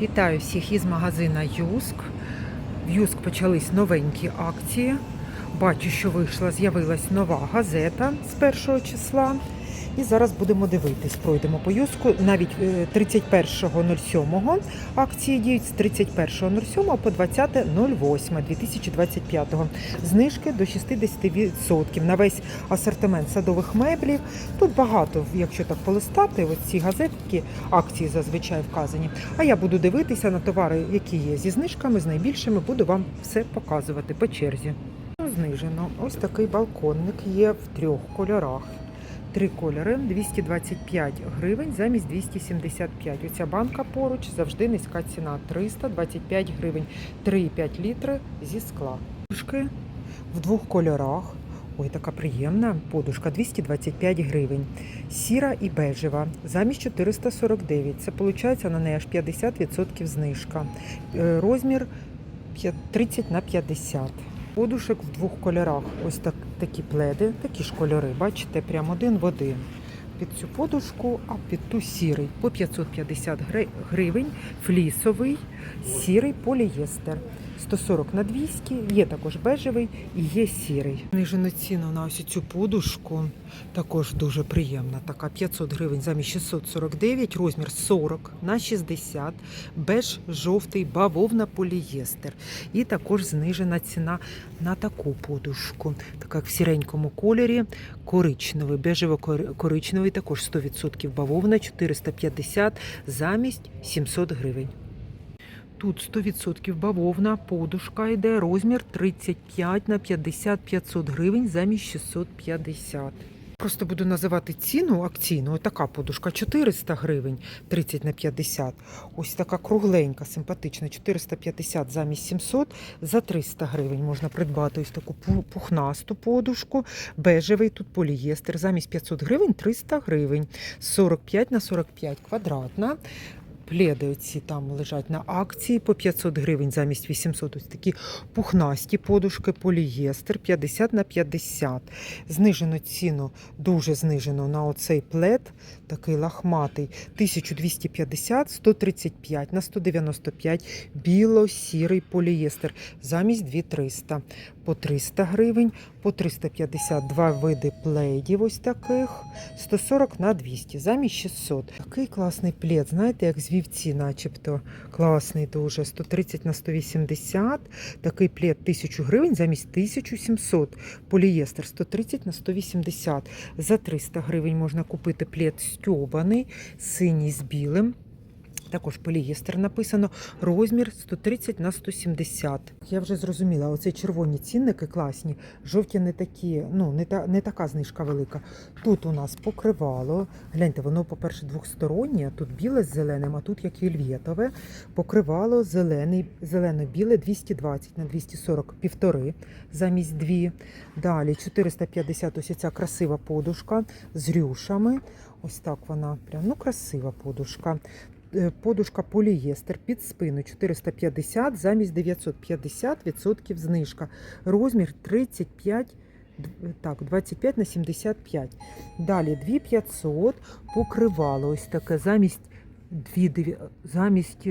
Вітаю всіх із магазина Юск. В Юск почались новенькі акції. Бачу, що вийшла, з'явилась нова газета з першого числа. І зараз будемо дивитись. Пройдемо по Юску. Навіть е, 31.07 акції діють з 31.07 по 20.08.2025. Знижки до 60% на весь асортимент садових меблів. Тут багато, якщо так полистати, ось ці газетки, акції зазвичай вказані. А я буду дивитися на товари, які є зі знижками, з найбільшими, буду вам все показувати по черзі. Знижено. Ось такий балконник є в трьох кольорах. Три кольори 225 гривень замість 275. Оця банка поруч завжди низька ціна 325 гривень. 3,5 літри зі скла. Подушки в двох кольорах. Ой, така приємна подушка 225 гривень. Сіра і бежева замість 449. Це виходить на неї аж 50% знижка. Е, Розмір 30 на 50. Подушок в двох кольорах. Ось так, такі пледи, такі ж кольори. Бачите, прямо один в один. Під цю подушку, а під ту сірий по 550 гривень, флісовий, сірий полієстер. 140 на 200, є також бежевий і є сірий. Знижену ціну на ось цю подушку також дуже приємна. Така 500 гривень замість 649, розмір 40 на 60, беж жовтий, бавовна полієстер. І також знижена ціна на таку подушку. Така в сіренькому кольорі, коричневий, бежево-коричневий, також 100% бавовна, 450 замість 700 гривень. Тут 100% бавовна, подушка йде, розмір 35 на 50 500 гривень замість 650. Просто буду називати ціну акційну. Ось така подушка 400 гривень 30 на 50. Ось така кругленька, симпатична 450 замість 700. За 300 гривень можна придбати ось таку пухнасту подушку. Бежевий тут полієстер. Замість 500 гривень 300 гривень. 45 на 45 квадратна. Пледи оці там лежать на акції по 500 гривень замість 800. Ось такі пухнасті подушки, полієстер 50 на 50. Знижену ціну, дуже знижено на оцей плед, такий лахматий, 1250, 135 на 195, біло-сірий полієстер замість 2300. По 300 гривень, по 350 два види пледів ось таких, 140 на 200, замість 600. Такий класний плед, знаєте, як з вівці начебто. Класний дуже, 130 на 180. Такий плед 1000 гривень замість 1700. Полієстер 130 на 180. За 300 гривень можна купити плед стьобаний, синій з білим. Також полієстер написано, розмір 130 на 170. Я вже зрозуміла, оці червоні цінники класні, жовті не такі, ну не та не така знижка велика. Тут у нас покривало. Гляньте, воно, по-перше, двохстороннє, тут біле з зеленим, а тут як вільветове. Покривало зелений, зелено-біле 220 на 240, півтори замість дві. Далі 450 ось ця красива подушка з рюшами. Ось так вона прям ну красива подушка. Е, Подушка полієстер під спину 450 замість 950 відсотків знижка. Розмір 35 так, 25 на 75. Далі 2500 покривало ось таке замість 2, замість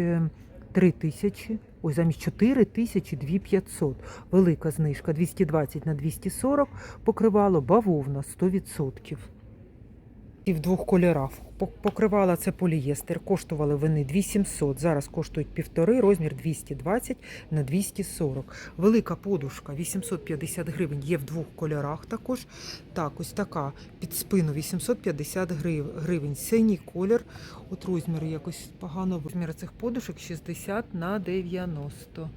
3000, ой, замість 4000 2500. Велика знижка 220 на 240 покривало бавовна 100%. І в двох кольорах. Покривала це полієстер, коштували вони 2700, зараз коштують півтори, розмір 220 на 240. Велика подушка 850 гривень є в двох кольорах також. Так, ось така під спину 850 гривень. Синій колір. От розміри якось погано. Розмір цих подушок 60 на 90.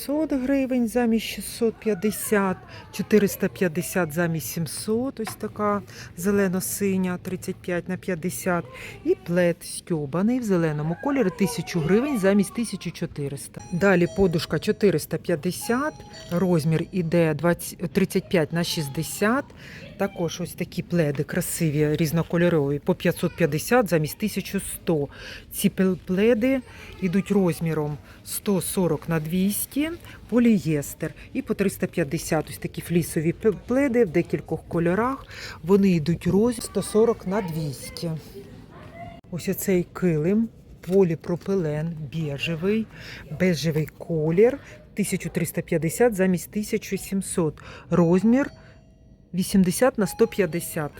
500 гривень замість 650, 450 замість 700, ось така зелено-синя, 35 на 50. І плед стьобаний в зеленому кольорі 1000 гривень замість 1400. Далі подушка 450, розмір іде 20, 35 на 60. Також ось такі пледи красиві, різнокольорові, по 550 замість 1100. Ці пледи йдуть розміром 140 на 200, полієстер і по 350. Ось такі флісові пледи в декількох кольорах. Вони йдуть розмір 140 на 200. Ось оцей килим поліпропилен біжевий, бежевий колір 1350 замість 1700. Розмір 80 на 150.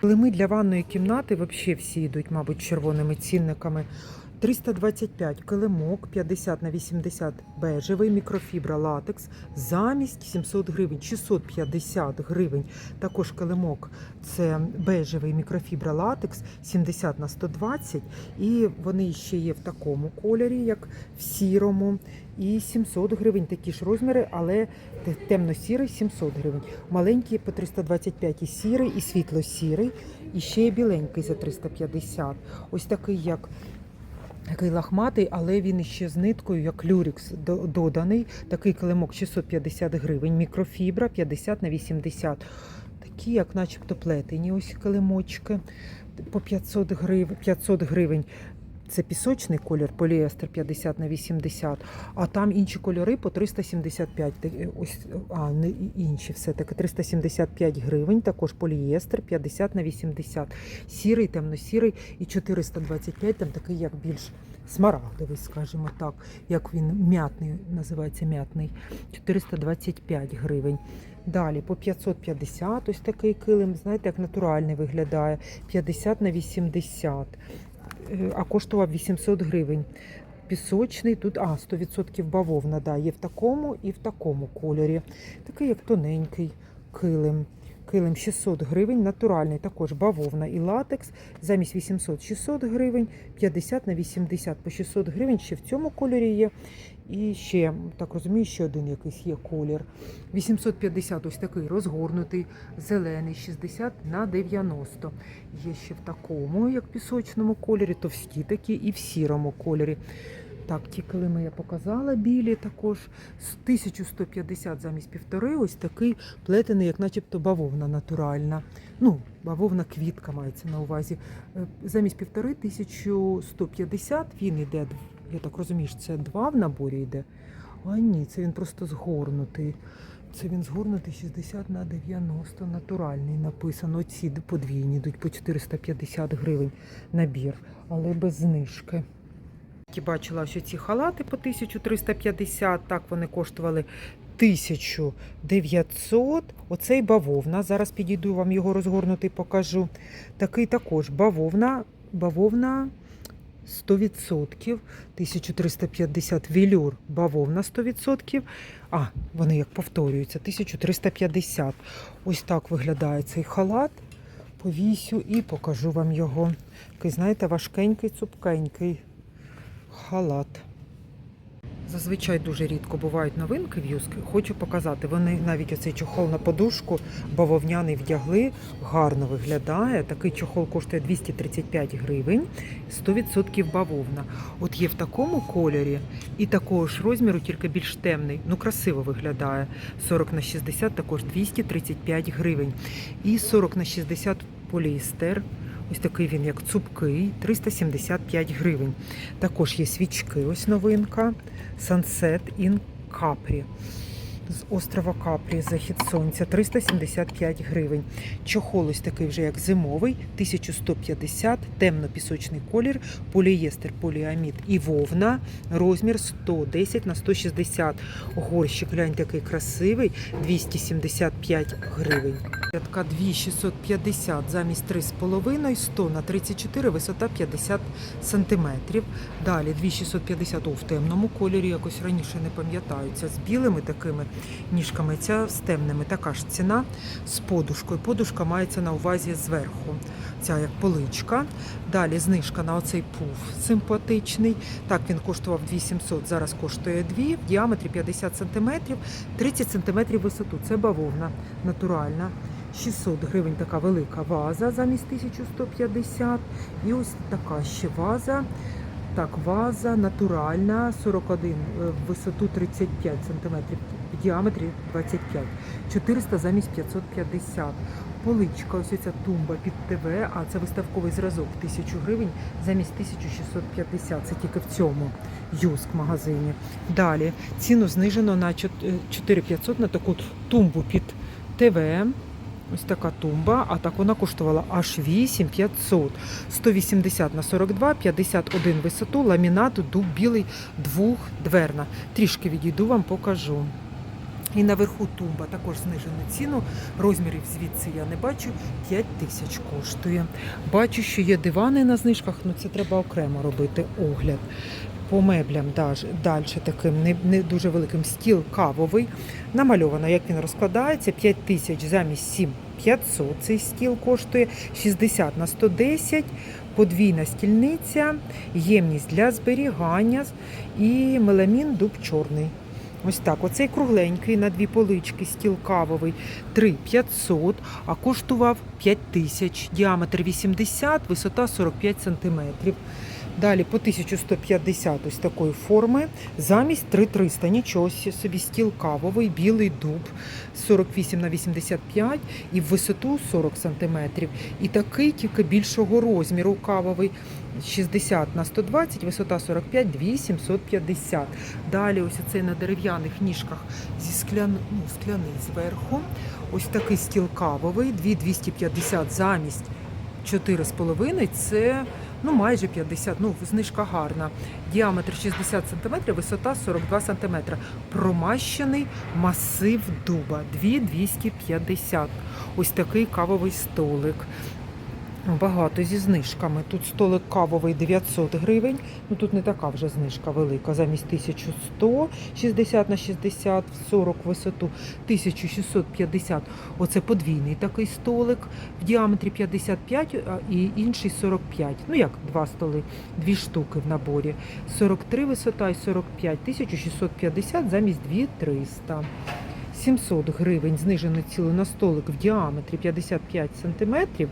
Килими для ванної кімнати взагалі всі йдуть, мабуть, червоними цінниками. 325 килимок, 50 на 80 бежевий, мікрофібра латекс, замість 700 гривень, 650 гривень. Також килимок це бежевий мікрофібра латекс, 70 на 120. І вони ще є в такому кольорі, як в сірому. І 700 гривень такі ж розміри, але темно-сірий 700 гривень. Маленький по 325 і сірий, і світло-сірий, і ще є біленький за 350. Ось такий, як такий лахматий, але він ще з ниткою, як люрікс доданий. Такий килимок 650 гривень, мікрофібра 50 на 80. Такі, як начебто плетені, ось килимочки по 500 гривень. 500 гривень. Це пісочний колір, поліестер 50 на 80, а там інші кольори по 375. Е, Ось, а, не інші все-таки 375 гривень, також поліестер 50 на 80. Сірий, темно-сірий і 425, там такий як більш смарагдовий, скажімо так, як він м'ятний, називається м'ятний, 425 гривень. Далі по 550 ось такий килим, знаєте, як натуральний виглядає, 50 на 80, Е, а коштував 800 гривень. Пісочний, тут, а, 100% бавовна, да, є в такому і в такому кольорі. Такий як тоненький килим. Килим 600 гривень, натуральний, також бавовна і латекс. Замість 800 600 гривень, 50 на 80 по 600 гривень. Ще в цьому кольорі є. І ще, так розумію, ще один якийсь є колір. 850 ось такий розгорнутий, зелений, 60 на 90. Є ще в такому, як пісочному кольорі, товсті такі і в сірому кольорі. Так, ті килими я показала, білі також. З 1150 замість півтори, ось такий плетений, як начебто бавовна натуральна. Ну, бавовна квітка мається на увазі. Е, Замість півтори 1150 він іде, я так розумію, що це два в наборі йде. А ні, це він просто згорнутий. Це він згорнутий 60 на 90, натуральний написано. Ці подвійні йдуть по 450 гривень набір, але без знижки. Бачила, що ці халати по 1350, так вони коштували 1900. Оцей бавовна. Зараз підійду вам його розгорнутий, покажу. Такий також бавовна, бавовна 100%, 1350 вілюр, бавовна 100%. А, вони як повторюються, 1350. Ось так виглядає цей халат. Повісю і покажу вам його. Такий, знаєте, важкенький, цупкенький халат. Зазвичай дуже рідко бувають новинки в юск. Хочу показати. Вони навіть оцей чохол на подушку бавовняний вдягли, гарно виглядає. Такий чохол коштує 235 гривень, 100% бавовна. От є в такому кольорі і такого ж розміру, тільки більш темний. Ну, красиво виглядає. 40 на 60 також 235 гривень. І 40 на 60 поліестер. Ось такий він, як цупкий, 375 гривень. Також є свічки, ось новинка. Sunset in Capri. З острова Капрі захід сонця 375 гривень. Чохол ось такий вже як зимовий, 1150, темно-пісочний колір, полієстер, поліамід і вовна, розмір 110 на 160. Горщик, глянь, такий красивий, 275 гривень. Така 2650 замість 3,5, 100 на 34, висота 50 сантиметрів. Далі 2650 о, в темному кольорі, якось раніше не пам'ятаю. Ця з білими такими ніжками, ця з темними. Така ж ціна з подушкою. Подушка мається на увазі зверху. Ця як поличка. Далі знижка на оцей пуф симпатичний. Так він коштував 2700, зараз коштує 2, в діаметрі 50 см, 30 см висоту. Це бавовна натуральна. 600 гривень така велика ваза замість 1150. І ось така ще ваза. Так, ваза натуральна, 41 е, висоту 35 см, в діаметрі 25. 400 замість 550. Поличка, ось ця тумба під ТВ, а це виставковий зразок 1000 гривень замість 1650. Це тільки в цьому юск магазині. Далі ціну знижено на 4500 на таку тумбу під ТВ. Ось така тумба, а так вона коштувала аж 8500. 180 на 42, 51 висоту, ламінат, дуб білий, двохдверна. Трішки відійду, вам покажу. І наверху тумба також знижену ціну. Розмірів звідси я не бачу. 5 тисяч коштує. Бачу, що є дивани на знижках, ну це треба окремо робити огляд. По меблям далі таким не, не дуже великим стіл кавовий. Намальовано, як він розкладається. 5 тисяч замість 7 500 цей стіл коштує 60 на 110, подвійна стільниця, ємність для зберігання і меламін дуб чорний. Ось так, оцей кругленький на дві полички, стіл кавовий 3500, а коштував 5000, діаметр 80, висота 45 сантиметрів. Далі по 1150 ось такої форми, замість 3300, нічого собі, стіл кавовий, білий дуб 48 на 85 і в висоту 40 сантиметрів. І такий тільки більшого розміру кавовий 60 на 120, висота 45, 2750. Далі ось оцей на дерев'яних ніжках зі склян... ну, скляний зверху. Ось такий стіл кавовий, 2250 замість 4,5 це ну майже 50, ну знижка гарна. Діаметр 60 см, висота 42 см. Промащений масив дуба 2250. Ось такий кавовий столик. Багато зі знижками. Тут столик кавовий 900 гривень. Ну тут не така вже знижка велика. Замість 1100, 60 на 60, 40 висоту, 1650. Оце подвійний такий столик в діаметрі 55 а, і інший 45. Ну як два столи, дві штуки в наборі. 43 висота і 45, 1650 замість 2300. 700 гривень знижено ціли на столик в діаметрі 55 сантиметрів.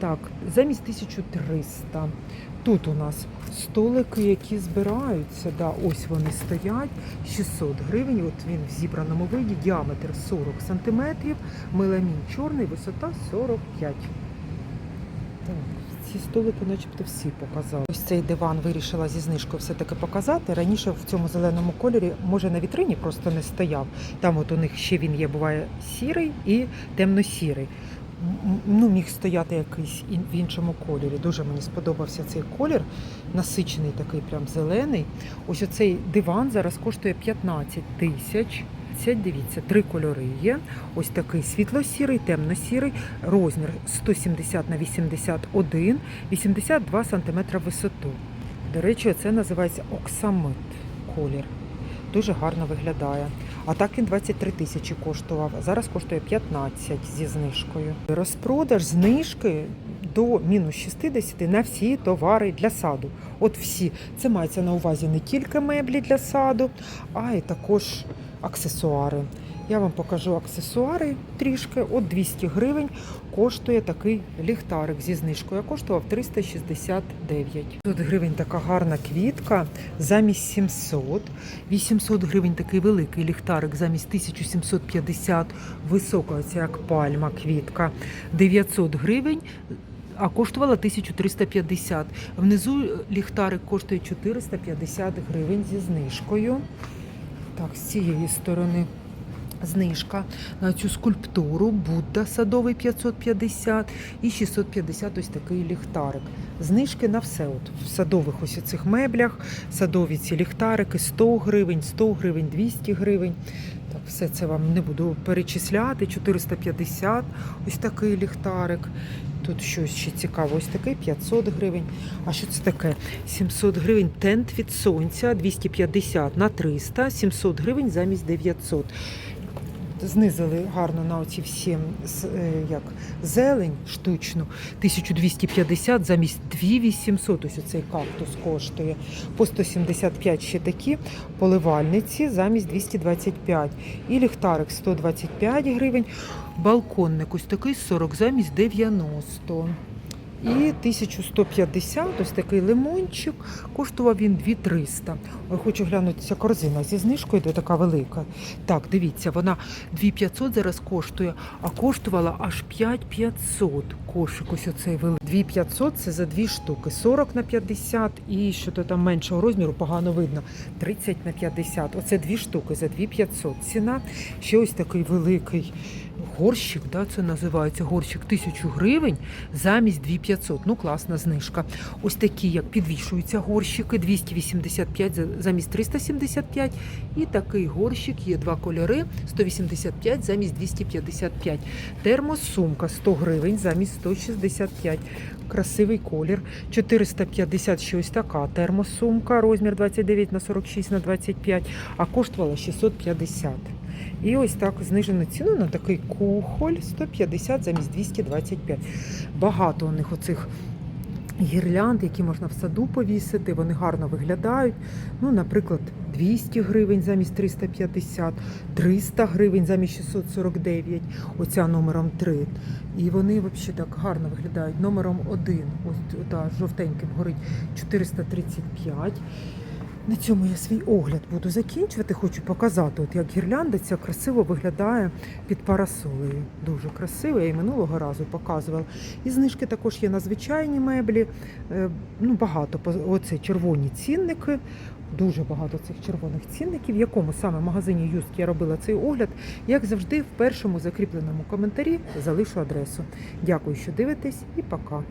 Так, замість 1300. Тут у нас столики, які збираються. Да, ось вони стоять. 600 гривень. От він в зібраному виді, діаметр 40 сантиметрів, меламін чорний, висота 45. Так, ці столики, начебто, всі показали. Ось цей диван вирішила зі знижкою все-таки показати. Раніше в цьому зеленому кольорі, може, на вітрині просто не стояв. Там от у них ще він є, буває сірий і темно-сірий. Ну, міг стояти якийсь в іншому кольорі. Дуже мені сподобався цей колір, насичений такий, прям зелений. Ось оцей диван зараз коштує 15 тисяч. Це дивіться, три кольори є. Ось такий світло-сірий, темно-сірий, розмір 170 на 81, 82 см висоту. До речі, це називається оксамит колір. Дуже гарно виглядає. А так він 23 тисячі коштував, зараз коштує 15 зі знижкою. Розпродаж знижки до мінус 60 на всі товари для саду. От всі. Це мається на увазі не тільки меблі для саду, а й також аксесуари. Я вам покажу аксесуари трішки. От 200 гривень коштує такий ліхтарик зі знижкою. А коштував 369. Тут гривень така гарна квітка замість 700. 800 гривень такий великий ліхтарик замість 1750. Висока, оця як пальма квітка. 900 гривень. А коштувала 1350. Внизу ліхтарик коштує 450 гривень зі знижкою. Так, з цієї сторони знижка на цю скульптуру Будда садовий 550 і 650 ось такий ліхтарик. Знижки на все. От в садових ось цих меблях, садові ці ліхтарики 100 гривень, 100 гривень, 200 гривень. Так, все це вам не буду перечисляти. 450 ось такий ліхтарик. Тут щось ще цікаво, ось такий 500 гривень. А що це таке? 700 гривень тент від сонця, 250 на 300, 700 гривень замість 900. Знизили гарно на оці всі е, як, зелень штучну. 1250 замість 2800. Ось цей кактус коштує. По 175 ще такі поливальниці замість 225. І ліхтарик 125 гривень. Балконник ось такий 40 замість 90. І 1150, ось такий лимончик, коштував він 2300. Ой, хочу глянути, ця корзина зі знижкою, де така велика. Так, дивіться, вона 2500 зараз коштує, а коштувала аж 5500 кошик. Ось оцей великий. 2500 це за дві штуки. 40 на 50 і що то там меншого розміру, погано видно. 30 на 50. Оце дві штуки за 2500. Ціна. Ще ось такий великий горщик, да, це називається горщик 1000 гривень замість 2500. Ну, класна знижка. Ось такі, як підвішуються горщики, 285 за- замість 375. І такий горщик є два кольори, 185 замість 255. Термосумка 100 гривень замість 165. Красивий колір. 450 ще ось така термосумка, розмір 29 на 46 на 25, а коштувала 650. І ось так знижену ціну на такий кухоль 150 замість 225. Багато у них оцих гірлянд, які можна в саду повісити, вони гарно виглядають. Ну, наприклад, 200 гривень замість 350, 300 гривень замість 649, оця номером 3. І вони взагалі так гарно виглядають. Номером 1, ось та жовтеньким горить 435. На цьому я свій огляд буду закінчувати. Хочу показати, от як гірлянда ця красиво виглядає під парасолею. Дуже красиво. Я і минулого разу показувала. І знижки також є на звичайні меблі. Е, Ну, багато оце червоні цінники. Дуже багато цих червоних цінників. В якому саме магазині Юст я робила цей огляд, як завжди, в першому закріпленому коментарі залишу адресу. Дякую, що дивитесь, і пока.